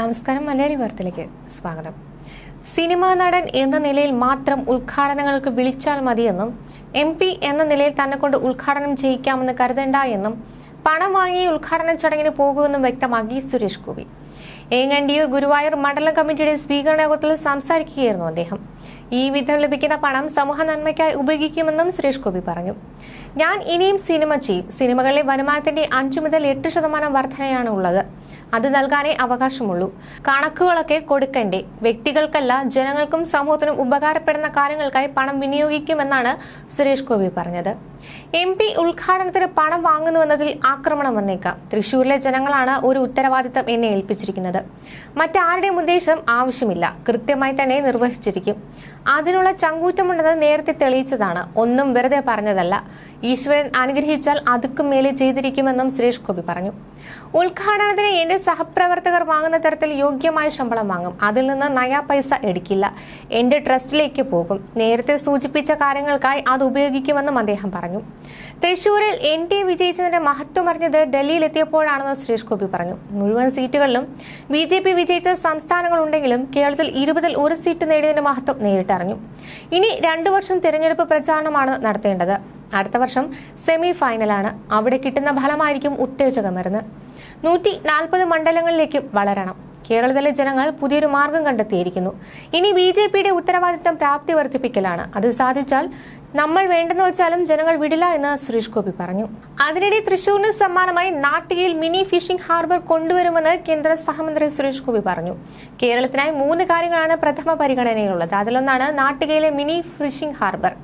നമസ്കാരം മലയാളി വാർത്തയിലേക്ക് സ്വാഗതം. സിനിമാ നടൻ എന്ന നിലയിൽ മാത്രം ഉദ്ഘാടനങ്ങൾക്ക് വിളിച്ചാൽ മതിയെന്നും എം പി എന്ന നിലയിൽ തന്നെ കൊണ്ട് ഉദ്ഘാടനം ചെയ്യിക്കാമെന്ന് കരുതണ്ട എന്നും പണം വാങ്ങി ഉദ്ഘാടന ചടങ്ങിന് പോകുമെന്നും വ്യക്തമാക്കി സുരേഷ് ഗോപി. ഏങ്ങണ്ടിയൂർ ഗുരുവായൂർ മണ്ഡലം കമ്മിറ്റിയുടെ സ്വീകരണ യോഗത്തിൽ സംസാരിക്കുകയായിരുന്നു അദ്ദേഹം. ഈ വിധം ലഭിക്കുന്ന പണം സമൂഹ നന്മയ്ക്കായി ഉപയോഗിക്കുമെന്നും സുരേഷ് ഗോപി പറഞ്ഞു. ഞാൻ ഇനിയും സിനിമ ചെയ്യും. സിനിമകളിലെ വരുമാനത്തിന്റെ അഞ്ചു മുതൽ എട്ട് ശതമാനം വർധനയാണ് ഉള്ളത്. അത് നൽകാനേ അവകാശമുള്ളൂ. കണക്കുകളൊക്കെ കൊടുക്കണ്ടേ? വ്യക്തികൾക്കല്ല ജനങ്ങൾക്കും സമൂഹത്തിനും ഉപകാരപ്പെടുന്ന കാര്യങ്ങൾക്കായി പണം വിനിയോഗിക്കുമെന്നാണ് സുരേഷ് ഗോപി പറഞ്ഞത്. എം പി ഉദ്ഘാടനത്തിന് പണം വാങ്ങുന്നുവെന്നതിൽ ആക്രമണം വന്നേക്കാം. തൃശൂരിലെ ജനങ്ങളാണ് ഒരു ഉത്തരവാദിത്തം എന്നെ ഏൽപ്പിച്ചിരിക്കുന്നത്. മറ്റാരുടെയും ഉദ്ദേശം ആവശ്യമില്ല. കൃത്യമായി തന്നെ നിർവഹിച്ചിരിക്കും. അതിനുള്ള ചങ്കൂറ്റമുണ്ടെന്ന് നേരത്തെ തെളിയിച്ചതാണ്. ഒന്നും വെറുതെ പറഞ്ഞതല്ല. ഈശ്വരൻ അനുഗ്രഹിച്ചാൽ അതുക്കും മേലെ ചെയ്തിരിക്കുമെന്നും സുരേഷ് ഗോപി പറഞ്ഞു. ഉദ്ഘാടനത്തിന് എന്റെ സഹപ്രവർത്തകർ വാങ്ങുന്ന തരത്തിൽ യോഗ്യമായ ശമ്പളം വാങ്ങും. അതിൽ നിന്ന് നയാ പൈസ എടുക്കില്ല. എന്റെ ട്രസ്റ്റിലേക്ക് പോകും. നേരത്തെ സൂചിപ്പിച്ച കാര്യങ്ങൾക്കായി അത് ഉപയോഗിക്കുമെന്നും അദ്ദേഹം പറഞ്ഞു. തൃശൂരിൽ എൻ ഡി എ വിജയിച്ചതിന്റെ മഹത്വം അറിഞ്ഞത് ഡൽഹിയിൽ എത്തിയപ്പോഴാണെന്ന് സുരേഷ് ഗോപി പറഞ്ഞു. മുഴുവൻ സീറ്റുകളിലും ബി ജെ പി വിജയിച്ച സംസ്ഥാനങ്ങളുണ്ടെങ്കിലും കേരളത്തിൽ ഇരുപതിൽ ഒരു സീറ്റ് നേടിയതിന്റെ മഹത്വം നേരിട്ടറിഞ്ഞു. ഇനി രണ്ടു വർഷം തിരഞ്ഞെടുപ്പ് പ്രചാരണമാണ് നടത്തേണ്ടത്. അടുത്ത വർഷം സെമി ഫൈനലാണ് അവിടെ കിട്ടുന്ന ഫലമായിരിക്കും ഉത്തേജകമരുന്ന്. നൂറ്റി നാൽപ്പത് മണ്ഡലങ്ങളിലേക്കും വളരണം. കേരളത്തിലെ ജനങ്ങൾ പുതിയൊരു മാർഗം കണ്ടെത്തിയിരിക്കുന്നു. ഇനി ബി ജെ പിയുടെ ഉത്തരവാദിത്തം പ്രാപ്തി വർദ്ധിപ്പിക്കലാണ്. അത് സാധിച്ചാൽ നമ്മൾ വേണ്ടെന്ന് വെച്ചാലും ജനങ്ങൾ വിടില്ല എന്ന് സുരേഷ് ഗോപി പറഞ്ഞു. അതിനിടെ തൃശൂരിന് സമ്മാനമായി നാട്ടികയിൽ മിനി ഫിഷിംഗ് ഹാർബർ കൊണ്ടുവരുമെന്ന് കേന്ദ്ര സഹമന്ത്രി സുരേഷ് ഗോപി പറഞ്ഞു. കേരളത്തിനായി മൂന്ന് കാര്യങ്ങളാണ് പ്രഥമ പരിഗണനയിലുള്ളത്. അതിലൊന്നാണ് നാട്ടികയിലെ mini fishing harbour.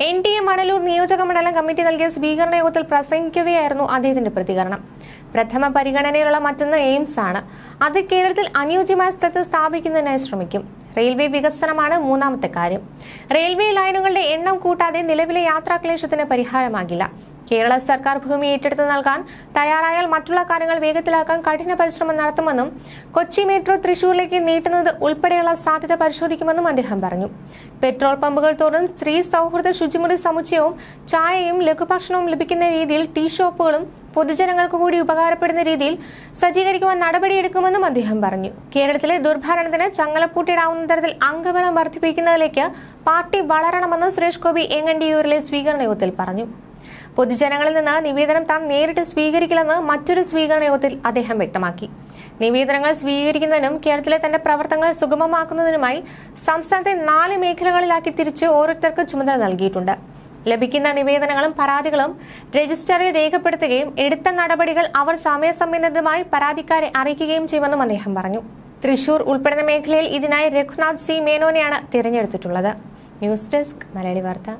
N D A Manalur നിയോജക മണ്ഡലം കമ്മിറ്റി നൽകിയ സ്വീകരണ യോഗത്തിൽ പ്രസംഗിക്കവെയായിരുന്നു അദ്ദേഹത്തിന്റെ പ്രതികരണം. പ്രഥമ പരിഗണനയിലുള്ള മറ്റൊന്ന് എയിംസ് ആണ്. അത് കേരളത്തിൽ അനുയോജ്യമായ സ്ഥലത്ത് സ്ഥാപിക്കുന്നതിനായി ശ്രമിക്കും. റെയിൽവേ വികസനമാണ് മൂന്നാമത്തെ കാര്യം. റെയിൽവേ ലൈനുകളുടെ എണ്ണം കൂട്ടാതെ നിലവിലെ യാത്രാക്ലേശത്തിന് പരിഹാരമാകില്ല. കേരള സർക്കാർ ഭൂമി ഏറ്റെടുത്ത് നൽകാൻ തയ്യാറായാൽ മറ്റുള്ള കാര്യങ്ങൾ വേഗത്തിലാക്കാൻ കഠിന പരിശ്രമം നടത്തുമെന്നും കൊച്ചി മെട്രോ തൃശൂരിലേക്ക് നീട്ടുന്നത് ഉൾപ്പെടെയുള്ള സാധ്യത പരിശോധിക്കുമെന്നും അദ്ദേഹം പറഞ്ഞു. പെട്രോൾ പമ്പുകൾ തോറും സ്ത്രീ സൗഹൃദ ശുചിമുറി സമുച്ചയവും ചായയും ലഘുഭക്ഷണവും ലഭിക്കുന്ന രീതിയിൽ ടീ ഷോപ്പുകളും പൊതുജനങ്ങൾക്ക് കൂടി ഉപകാരപ്പെടുന്ന രീതിയിൽ സജ്ജീകരിക്കുവാൻ നടപടിയെടുക്കുമെന്നും അദ്ദേഹം പറഞ്ഞു. കേരളത്തിലെ ദുർഭരണത്തിന് ചങ്ങലപ്പൂട്ടിയിടാവുന്ന തരത്തിൽ അംഗബലം വർദ്ധിപ്പിക്കുന്നതിലേക്ക് പാർട്ടി വളരണമെന്ന് സുരേഷ് ഗോപി എങ്ങണ്ടിയൂരിലെ സ്വീകരണ യോഗത്തിൽ പറഞ്ഞു. പൊതുജനങ്ങളിൽ നിന്ന് നിവേദനം താൻ നേരിട്ട് സ്വീകരിക്കില്ലെന്ന് മറ്റൊരു സ്വീകരണ യോഗത്തിൽ അദ്ദേഹം വ്യക്തമാക്കി. നിവേദനങ്ങൾ സ്വീകരിക്കുന്നതിനും കേരളത്തിലെ തന്റെ പ്രവർത്തനങ്ങൾ സുഗമമാക്കുന്നതിനുമായി സംസ്ഥാനത്തെ നാല് മേഖലകളിലാക്കി തിരിച്ച് ഓരോരുത്തർക്ക് ചുമതല നൽകിയിട്ടുണ്ട്. ലഭിക്കുന്ന നിവേദനങ്ങളും പരാതികളും രജിസ്റ്ററിൽ രേഖപ്പെടുത്തുകയും എടുത്ത നടപടികൾ അവർ സമയസംബന്ധിതമായി പരാതിക്കാരെ അറിയിക്കുകയും ചെയ്യുമെന്നും അദ്ദേഹം പറഞ്ഞു. തൃശൂർ ഉൾപ്പെടുന്ന മേഖലയിൽ ഇതിനായി രഘുനാഥ് സി മേനോനെയാണ് തിരഞ്ഞെടുത്തിട്ടുള്ളത്. ന്യൂസ് ഡെസ്ക് മലയാളി വാർത്ത.